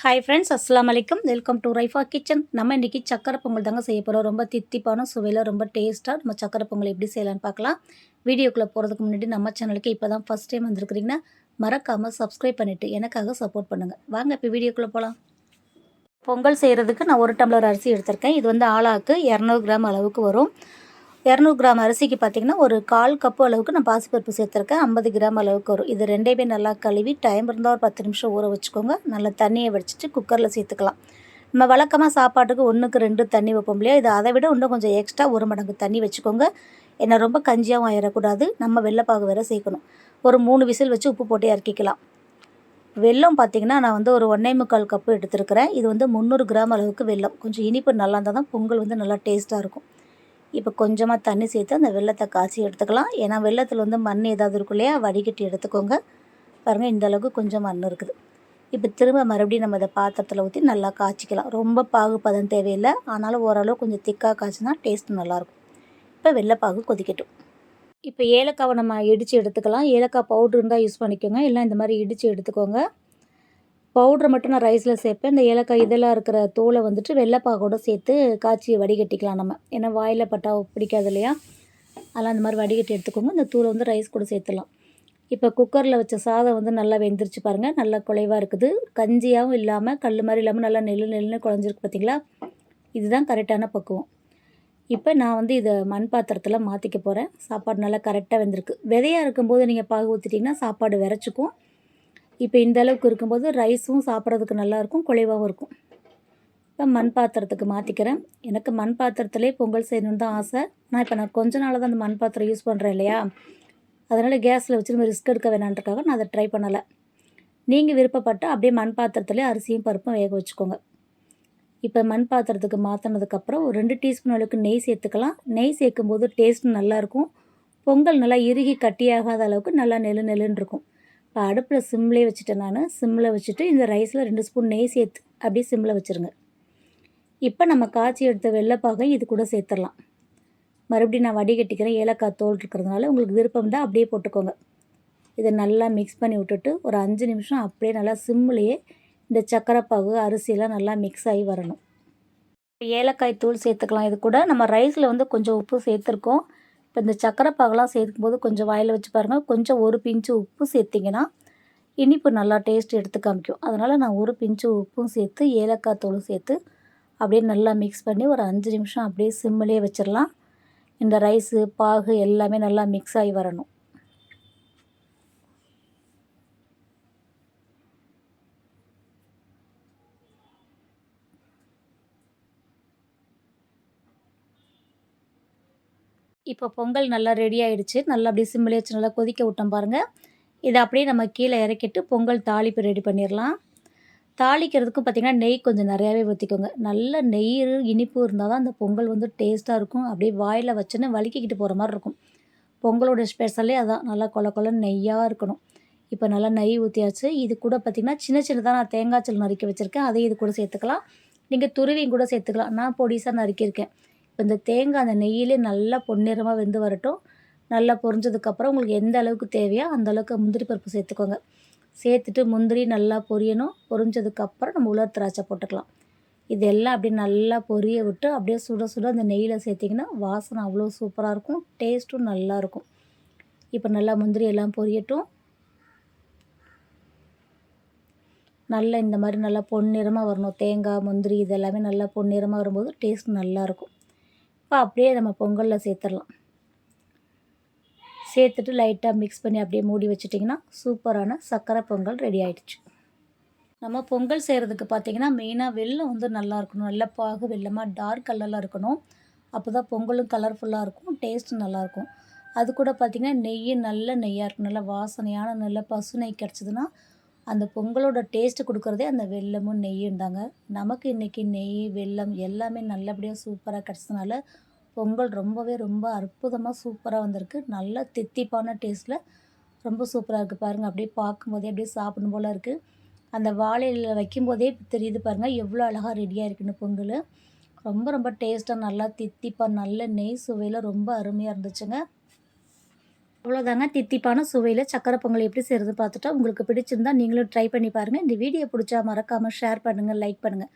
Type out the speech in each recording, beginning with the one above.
Hi friends அஸ்லாம் வலைக்கம் welcome to Raifa kitchen நம்ம இன்றைக்கி சக்கரை பொங்கல் தாங்க செய்ய போகிறோம் ரொம்ப தித்திப்பான சுவையில் ரொம்ப டேஸ்ட்டாக நம்ம சக்கரை பொங்கல் எப்படி செய்யலாம்னு பார்க்கலாம். வீடியோக்குள்ளே போகிறதுக்கு முன்னாடி நம்ம சேனலுக்கு இப்போ தான் ஃபஸ்ட் டைம் வந்திருக்கிறீங்கன்னா மறக்காமல் சப்ஸ்கிரைப் பண்ணிவிட்டு எனக்காக சப்போர்ட் பண்ணுங்கள் வாங்க இப்போ வீடியோக்குள்ளே போகலாம் பொங்கல் செய்கிறதுக்கு நான் ஒரு டம்ளர் அரிசி எடுத்திருக்கேன். இது வந்து ஆளாக்கு இரநூறு கிராம் அளவுக்கு வரும். இரநூறு கிராம் அரிசிக்கு பார்த்திங்கன்னா ஒரு கால் கப்பு அளவுக்கு நான் பாசிப்பருப்பு சேர்த்துருக்கேன். ஐம்பது கிராம் அளவுக்கு வரும் இது ரெண்டையுமே நல்லா கழுவி டைம் இருந்தால் ஒரு பத்து நிமிஷம் ஊற வச்சுக்கோங்க. நல்லா தண்ணியை வடிச்சிட்டு குக்கரில் சேர்த்துக்கலாம். நம்ம வழக்கமாக சாப்பாட்டுக்கு ஒன்றுக்கு ரெண்டு தண்ணி வைப்போம் இல்லையா? இது அதை விட இன்னும் கொஞ்சம் எக்ஸ்ட்ரா ஒரு மடங்கு தண்ணி வச்சுக்கோங்க. ஏன்னா ரொம்ப கஞ்சியாகவும் ஆயிடக்கூடாது நம்ம வெள்ளைப்பாகு வேறு சேர்க்கணும். ஒரு மூணு விசில் வச்சு உப்பு போட்டு இறக்கிக்கலாம். வெல்லம் பார்த்திங்கன்னா நான் வந்து ஒரு ஒன்றே முக்கால் கப்பு எடுத்துருக்கிறேன். இது வந்து முந்நூறு கிராம் அளவுக்கு வெல்லம். கொஞ்சம் இனிப்பு நல்லா இருந்தால் தான் பொங்கல் வந்து நல்லா டேஸ்ட்டாக இருக்கும். இப்போ கொஞ்சமாக தண்ணி சேர்த்து அந்த வெள்ளத்தை காய்ச்சி எடுத்துக்கலாம். ஏன்னா வெள்ளத்தில் வந்து மண் ஏதாவது இருக்கும் இல்லையா? வடிகட்டி எடுத்துக்கோங்க. பாருங்கள் இந்த அளவுக்கு கொஞ்சம் மண் இருக்குது. இப்போ திரும்ப மறுபடியும் நம்ம அதை பாத்திரத்தில் ஊற்றி நல்லா காய்ச்சிக்கலாம். ரொம்ப பாகு பதம் தேவையில்லை. ஆனாலும் ஓரளவு கொஞ்சம் திக்காக காய்ச்சினா டேஸ்ட் நல்லாயிருக்கும். இப்போ வெள்ளைப்பாகு கொதிக்கட்டும். இப்போ ஏலக்காவை நம்ம இடித்து எடுத்துக்கலாம். ஏலக்காய் பவுட்ரு இருந்தால் யூஸ் பண்ணிக்கோங்க. இல்லை இந்த மாதிரி இடித்து எடுத்துக்கோங்க. பவுட்ரை மட்டும் நான் ரைஸில் சேர்ப்பேன். இந்த ஏலக்காய் இதெல்லாம் இருக்கிற தோலை வந்துட்டு வெள்ளைப்பாகோட சேர்த்து காய்ச்சி வடிகட்டிக்கலாம் நம்ம. ஏன்னா வாயில் பட்டா பிடிக்காது இல்லையா? அதெல்லாம் அந்த மாதிரி வடிகட்டி எடுத்துக்கோங்க. இந்த தூளை வந்து ரைஸ் கூட சேர்த்துலாம் இப்போ குக்கரில் வச்ச சாதம் வந்து நல்லா வெந்துருச்சு பாருங்கள் நல்லா குலைவாக இருக்குது. கஞ்சியாகவும் இல்லாமல் கல் மாதிரி இல்லாமல் நல்லா நெல் நெல்னு குழஞ்சிருக்கு பார்த்தீங்களா இதுதான் கரெக்டான பக்குவம். இப்போ நான் வந்து இதை மண் பாத்திரத்தில் மாற்றிக்க போகிறேன் சாப்பாடு நல்லா கரெக்டாக வெந்திருக்கு. விதையாக இருக்கும்போது நீங்கள் பாகு ஊற்றிட்டிங்கன்னா சாப்பாடு விரைச்சிக்கும். இப்போ இந்த அளவுக்கு இருக்கும்போது ரைஸும் சாப்பிட்றதுக்கு நல்லாயிருக்கும் குழைவாகவும் இருக்கும். இப்போ மண் பாத்திரத்துக்கு மாற்றிக்கிறேன் எனக்கு மண் பாத்திரத்துலேயே பொங்கல் செய்யணுன்னு தான் ஆசை. ஆனால் இப்போ நான் கொஞ்ச நாள் தான் அந்த மண் பாத்திரம் யூஸ் பண்ணுறேன் இல்லையா? அதனால் கேஸில் வச்சு நம்ம ரிஸ்க் எடுக்க வேணான்றக்காக நான் அதை ட்ரை பண்ணலை. நீங்கள் விருப்பப்பட்டு அப்படியே மண் பாத்திரத்துலேயே அரிசியும் பருப்பும் வேக வச்சுக்கோங்க. இப்போ மண் பாத்திரத்துக்கு மாற்றினதுக்கப்புறம் ஒரு ரெண்டு டீஸ்பூன் அளவுக்கு நெய் சேர்த்துக்கலாம். நெய் சேர்க்கும்போது டேஸ்ட் நல்லாயிருக்கும். பொங்கல் நல்லா இறுகி கட்டியாகாத அளவுக்கு நல்லா நெல் நெல்லுன்னு இருக்கும். இப்போ அடுப்பில் சிம்லேயே வச்சுட்டேன் நான். சிம்மில் வச்சுட்டு இந்த ரைஸில் ரெண்டு ஸ்பூன் நெய் சேர்த்து அப்படியே சிம்மில் வச்சுருங்க. இப்போ நம்ம காய்ச்சி எடுத்த வெள்ளைப்பாகை இது கூட சேர்த்துடலாம். மறுபடியும் நான் வடிகட்டிக்கிறேன் ஏலக்காய் தோல் இருக்கிறதுனால உங்களுக்கு விருப்பம் தான் அப்படியே போட்டுக்கோங்க. இதை நல்லா மிக்ஸ் பண்ணி விட்டுட்டு ஒரு அஞ்சு நிமிஷம் அப்படியே நல்லா சிம்லேயே இந்த சக்கரைப்பாகு அரிசியெல்லாம் நல்லா மிக்ஸ் ஆகி வரணும். ஏலக்காய் தூள் சேர்த்துக்கலாம். இது கூட நம்ம ரைஸில் வந்து கொஞ்சம் உப்பு சேர்த்துருக்கோம். இப்போ இந்த சக்கரை பாகெல்லாம் சேர்க்கும்போது கொஞ்சம் வாயில் வச்சு பாருங்கள் கொஞ்சம் ஒரு பிஞ்சு உப்பு சேர்த்திங்கன்னா இனிப்பு நல்லா டேஸ்ட் எடுத்து காமிக்கும். அதனால் நான் ஒரு பிஞ்சு உப்பும் சேர்த்து ஏலக்காய் தூளும் சேர்த்து அப்படியே நல்லா மிக்ஸ் பண்ணி ஒரு அஞ்சு நிமிஷம் அப்படியே சிம்மிலே வச்சிடலாம் இந்த ரைஸு பாகு எல்லாமே நல்லா மிக்ஸ் ஆகி வரணும். இப்போ பொங்கல் நல்லா ரெடி ஆகிடுச்சு நல்லா அப்படியே சிம்மில் வச்சு நல்லா கொதிக்க விட்டோம் பாருங்கள் இதை அப்படியே நம்ம கீழே இறக்கிட்டு பொங்கல் தாளிப்பு ரெடி பண்ணிடலாம். தாளிக்கிறதுக்கும் பார்த்திங்கன்னா நெய் கொஞ்சம் நிறையாவே ஊற்றிக்கோங்க. நல்ல நெய் இனிப்பு இருந்தால் தான் அந்த பொங்கல் வந்து டேஸ்ட்டாக இருக்கும். அப்படியே வாயில் வச்சுன்னு வலிக்கிக்கிட்டு போகிற மாதிரி இருக்கும். பொங்கலோட ஸ்பெஷலே அதான். நல்லா கொல கொல நெய்யாக இருக்கணும். இப்போ நல்லா நெய் ஊற்றியாச்சு இது கூட பார்த்திங்கன்னா சின்ன சின்னதாக நான் தேங்காய் சல் நறுக்கி வச்சுருக்கேன். அதையும் இது கூட சேர்த்துக்கலாம். நீங்கள் துருவியும் கூட சேர்த்துக்கலாம். நான் பொடிசாக நறுக்கியிருக்கேன். இந்த தேங்காய் அந்த நெய்யிலே நல்லா பொன்னிறமாக வெந்து வரட்டும். நல்லா பொரிஞ்சதுக்கப்புறம் உங்களுக்கு எந்த அளவுக்கு தேவையோ அந்த அளவுக்கு முந்திரி பருப்பு சேர்த்துக்கோங்க. சேர்த்துட்டு முந்திரி நல்லா பொரியணும். பொரிஞ்சதுக்கப்புறம் நம்ம உலர் திராட்சை போட்டுக்கலாம். இதெல்லாம் அப்படியே நல்லா பொரிய விட்டு அப்படியே சுட சுட அந்த நெய்யில் சேர்த்திங்கன்னா வாசனை அவ்வளோ சூப்பராக இருக்கும். டேஸ்ட்டும் நல்லாயிருக்கும் இப்போ நல்லா முந்திரி எல்லாம் பொரியட்டும். நல்லா இந்த மாதிரி நல்லா பொன்னிறமாக வரணும். தேங்காய் முந்திரி இதெல்லாமே நல்லா பொன்னிறமாக வரும்போது டேஸ்ட் நல்லாயிருக்கும் இப்போ அப்படியே நம்ம பொங்கலில் சேர்த்துடலாம். சேர்த்துட்டு லைட்டாக மிக்ஸ் பண்ணி அப்படியே மூடி வச்சுட்டிங்கன்னா சூப்பரான சர்க்கரை பொங்கல் ரெடி ஆகிடுச்சு நம்ம பொங்கல் செய்கிறதுக்கு பார்த்திங்கன்னா மெயினாக வெள்ளம் வந்து நல்லா இருக்கணும். நல்ல பாகு வெள்ளமாக டார்க் கலரில் இருக்கணும். அப்போ தான் பொங்கலும் கலர்ஃபுல்லாக இருக்கும் டேஸ்ட்டும் நல்லாயிருக்கும் அது கூட பார்த்திங்கன்னா நெய் நல்ல நெய்யாக இருக்கும் நல்ல வாசனையான நல்ல பசு நெய் கிடச்சிதுன்னா அந்த பொங்கலோட டேஸ்ட்டு கொடுக்குறதே அந்த வெல்லமும் நெய்யும் தாங்க நமக்கு இன்றைக்கி நெய் வெல்லம் எல்லாமே நல்லபடியாக சூப்பராக கிடச்சதுனால பொங்கல் ரொம்பவே ரொம்ப அற்புதமாக சூப்பராக வந்திருக்கு. நல்ல தித்திப்பான டேஸ்ட்டில் ரொம்ப சூப்பராக இருக்குது பாருங்கள் அப்படியே பார்க்கும்போதே அப்படியே சாப்பிடும் போல் இருக்குது அந்த வாழையில் வைக்கும்போதே தெரியுது பாருங்கள் எவ்வளோ அழகாக ரெடியாக இருக்குன்னு பொங்கல். ரொம்ப ரொம்ப டேஸ்ட்டாக நல்லா தித்திப்பாக நல்ல நெய் சுவையில் ரொம்ப அருமையாக இருந்துச்சுங்க. அவ்வளோதாங்க தித்திப்பான சுவையில் சக்கரை பொங்கல் எப்படி செய்கிறது பார்த்துட்டா உங்களுக்கு பிடிச்சிருந்தா நீங்களும் ட்ரை பண்ணி பாருங்கள் இந்த வீடியோ பிடிச்சா மறக்காமல் ஷேர் பண்ணுங்கள் லைக் பண்ணுங்கள்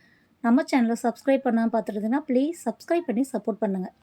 நம்ம சேனலை சப்ஸ்கிரைப் பண்ணாமல் பார்த்துருந்தீங்கன்னா ப்ளீஸ் சப்ஸ்கிரைப் பண்ணி சப்போர்ட் பண்ணுங்கள்